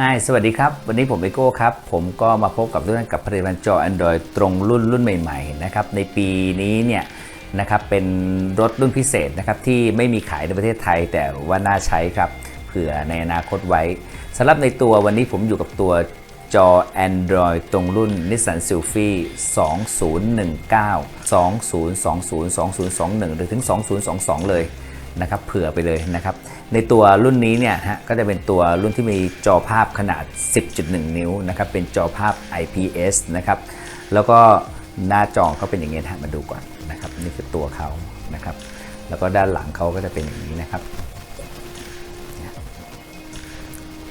ฮายสวัสดีครับ วันนี้ผมเอโก้ครับ ผมก็มาพบกับทุกท่านกับผลิตภัณฑ์จอ Android ตรงรุ่นรุ่นใหม่ๆนะครับ ในปีนี้เนี่ยนะครับเป็นรถรุ่นพิเศษนะครับที่ไม่มีขายในประเทศไทย แต่ว่าน่าใช้ครับ เผื่อในอนาคตไว้สำหรับในตัววันนี้ผมอยู่กับตัวจอ Android ตรงรุ่น Nissan Sylphy 2019 2020 2021 หรือถึง 2022 เลย นะครับเผื่อไปเลยนะครับในตัวรุ่นนี้เนี่ยฮะก็จะเป็นตัวรุ่นที่มีจอภาพขนาด 10.1 นิ้วนะครับเป็นจอภาพ IPS นะครับแล้วก็หน้าจอเขาเป็นอย่างนี้นะฮะมาดูก่อนนะครับนี่คือตัวเขานะครับแล้วก็ด้านหลังเขาก็จะเป็นอย่างนี้นะครับ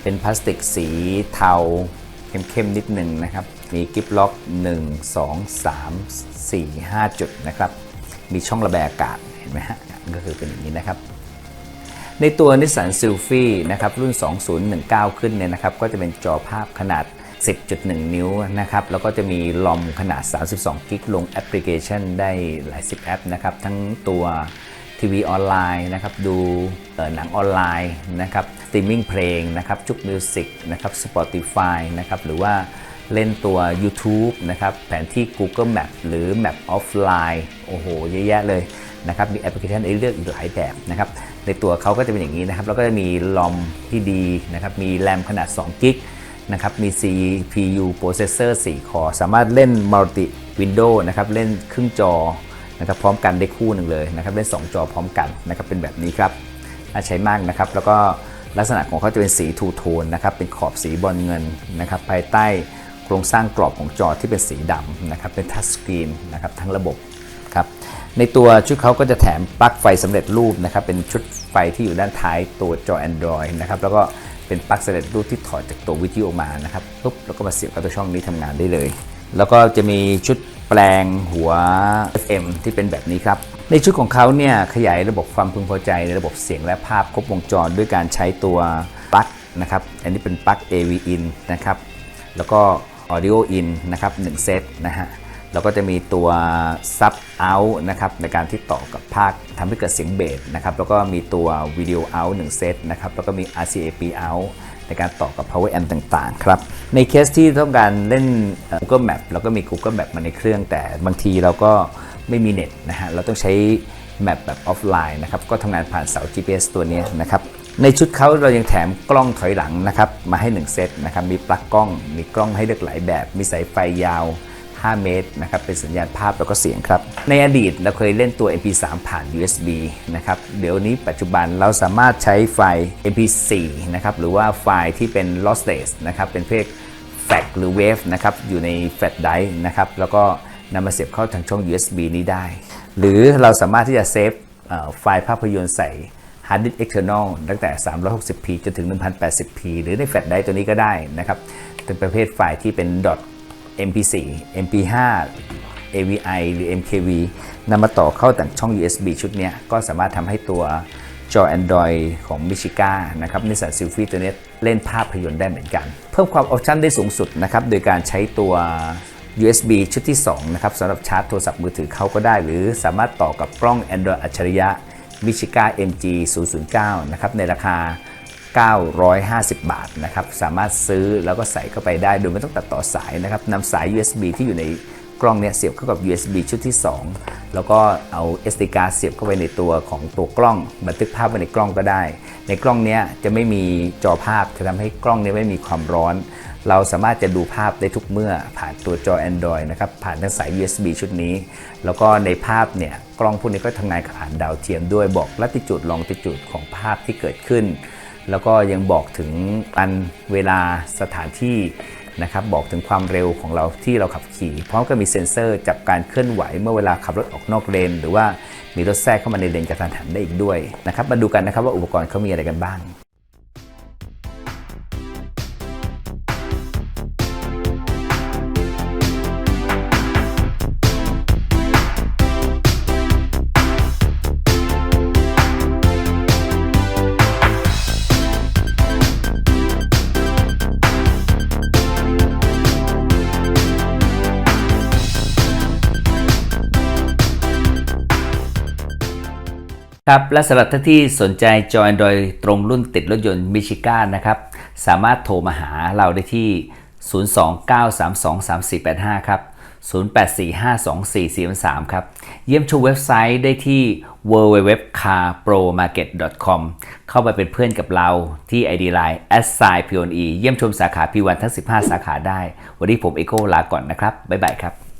เป็นพลาสติกสีเทาเข้มๆนิดหนึ่งนะครับ มีกิฟล็อก 1 2 3 4 5 จุดนะครับ มีช่องระบายอากาศเห็นไหมฮะ ก็คือเป็นอย่างนี้นะครับ ในตัว Nissan Sylphy นะครับรุ่น 2019 ขึ้นเนี่ยนะครับก็จะเป็นจอภาพขนาด 10.1 นิ้วนะครับแล้วก็จะมีลอมขนาด 32 กิกลงแอปพลิเคชันได้หลายสิบแอปนะครับทั้งตัวทีวีออนไลน์นะครับดูหนังออนไลน์นะครับสตรีมมิ่งเพลงนะครับจุกมิวสิกนะครับ Spotify นะครับหรือว่าเล่นตัว YouTube นะครับแผนที่ Google Map หรือ Map Offline โอ้โห เยอะแยะเลย นะครับมีแอปพลิเคชันให้เลือกอีกหลายแบบนะครับในตัวเขาก็จะเป็นอย่างนี้นะครับแล้วก็จะมีลอมที่ดีนะครับมีแรมขนาด2กิกนะครับมี CPU processor 4 คอสามารถเล่น multi window นะครับเล่นครึ่งจอนะครับพร้อมกันได้คู่หนึ่งเลยนะครับเล่น 2 จอพร้อมกันนะครับเป็นแบบนี้ครับน่าใช้มากนะครับแล้วก็ลักษณะของเขาจะเป็นสีทูโทนนะครับเป็นขอบสีบอลเงินนะครับภายใต้โครงสร้างกรอบของจอที่เป็นสีดำนะครับเป็นทัชสกรีนนะครับทั้งระบบครับ ในตัวชุดเขาก็จะแถมปลั๊กไฟสำเร็จรูปนะครับเป็นชุดไฟที่อยู่ด้านท้ายตัวจอ Android นะครับแล้วก็เป็นปลั๊กสำเร็จรูปที่ถอดจากตัววิทยุออกมานะครับปุ๊บแล้วก็มาเสียบกับตัวช่องนี้ทำงานได้เลย แล้วก็จะมีชุดแปลงหัว FM ที่เป็นแบบนี้ครับในชุดของเขาเนี่ยขยายระบบความพึงพอใจในระบบเสียงและภาพครบวงจรด้วยการใช้ตัวปลั๊กนะครับอันนี้เป็นปลั๊ก AV in นะครับแล้วก็ audio in นะครับ1เซตนะฮะ แล้วก็จะมีตัว sub out นะครับในการที่ต่อกับภาคทำให้เกิดเสียงเบสนะครับแล้วก็มีตัว video out 1เซตนะครับแล้วก็มี RCAP out ในการต่อกับ power amp ต่างๆครับในเคสที่ต้องการเล่น Google Map แล้วก็มี Google Map มาในเครื่อง แต่บางทีเราก็ไม่มีเน็ตนะฮะเราต้องใช้ Map แบบออฟไลน์นะครับก็ทำงานผ่านเสา GPS ตัวนี้นะครับในชุดเขาเรายังแถมกล้องถอยหลังนะครับมาให้ 1 เซตนะครับมีปลั๊กกล้อง มีกล้องให้เลือกหลายแบบ มีสายไฟยาว 5 เมตรนะครับเป็นสัญญาณภาพแล้วก็เสียงครับ ในอดีตเราเคยเล่นตัว MP3 ผ่าน USB นะครับเดี๋ยวนี้ปัจจุบันเราสามารถใช้ไฟล์ MP4 นะครับหรือว่าไฟล์ที่เป็น lossless นะครับเป็นเพศแฟกหรือ Wave นะครับอยู่ในแฟลชไดร์นะครับแล้วก็นำมาเสียบเข้าทางช่อง USB นี้ได้ หรือเราสามารถที่จะเซฟไฟล์ภาพยนตร์ใส่ Hard Disk External ตั้งแต่ 360p จนถึง 1080p หรือในแฟลชไดร์ตัวนี้ก็ได้นะครับเป็นประเภทไฟล์ที่เป็น .mp4 mp5 AVI หรือ MKV นำมาต่อเข้าจากช่อง USB ชุดนี้ก็สามารถทำให้ตัวจอ Android ของ Michiga นะครับ Nissan Sylphy ตัวนี้เล่นภาพยนตร์ได้เหมือนกัน เพิ่มความออปชั่นได้สูงสุดนะครับ โดยการใช้ตัว USB ชุดที่ 2 นะครับสำหรับชาร์จโทรศัพท์มือถือเขาก็ได้ หรือสามารถต่อกับกล้อง Android อัจฉริยะ Michiga MG 009 นะครับ ในราคา 950 บาทนะครับสามารถซื้อแล้วก็ใส่เข้าไปได้โดยไม่ต้องตัดต่อสายนะครับนำสาย USB ที่อยู่ในกล้องเนี่ยเสียบเข้ากับ USB ชุดที่ 2 แล้วก็เอา SD card เสียบเข้าไปในตัวของตัวกล้อง บันทึกภาพไว้ในกล้องก็ได้ ในกล้องเนี้ยจะไม่มีจอภาพจะทำให้กล้องเนี้ไม่มีความร้อน เราสามารถจะดูภาพได้ทุกเมื่อผ่านตัวจอ Android นะครับผ่านทางสาย USB ชุดนี้ แล้วก็ในภาพเนี่ยกล้องพวกนี้ก็ทำงานกับผ่านดาวเทียมด้วยบอกลัติจูดลองติจูดของภาพที่เกิดขึ้น แล้วก็ยังบอกถึงอันเวลาสถานที่นะครับบอกถึงความเร็วของเราที่เราขับขี่ พร้อมกับมีเซ็นเซอร์จับการเคลื่อนไหวเมื่อเวลาขับรถออกนอกเลน หรือว่ามีรถแทรกเข้ามาในเลนกระทันหันได้อีกด้วยนะครับมาดูกันนะครับว่าอุปกรณ์เขามีอะไรกันบ้าง ครับและสำหรับท่านที่สนใจจอ Android ตรงรุ่นติดรถยนต์มิชิก้านะครับ สามารถโทรมาหาเราได้ที่ 029323485 ครับ 08452443 ครับ เยี่ยมชมเว็บไซต์ได้ที่ www.carpromarket.com เข้าไปเป็นเพื่อนกับเราที่ ID Line s i p o n e เยี่ยมชมสาขา P1 ทั้ง 15 สาขาได้ วันนี้ผมเอโก้ลาก่อนนะครับ บ๊ายบายครับ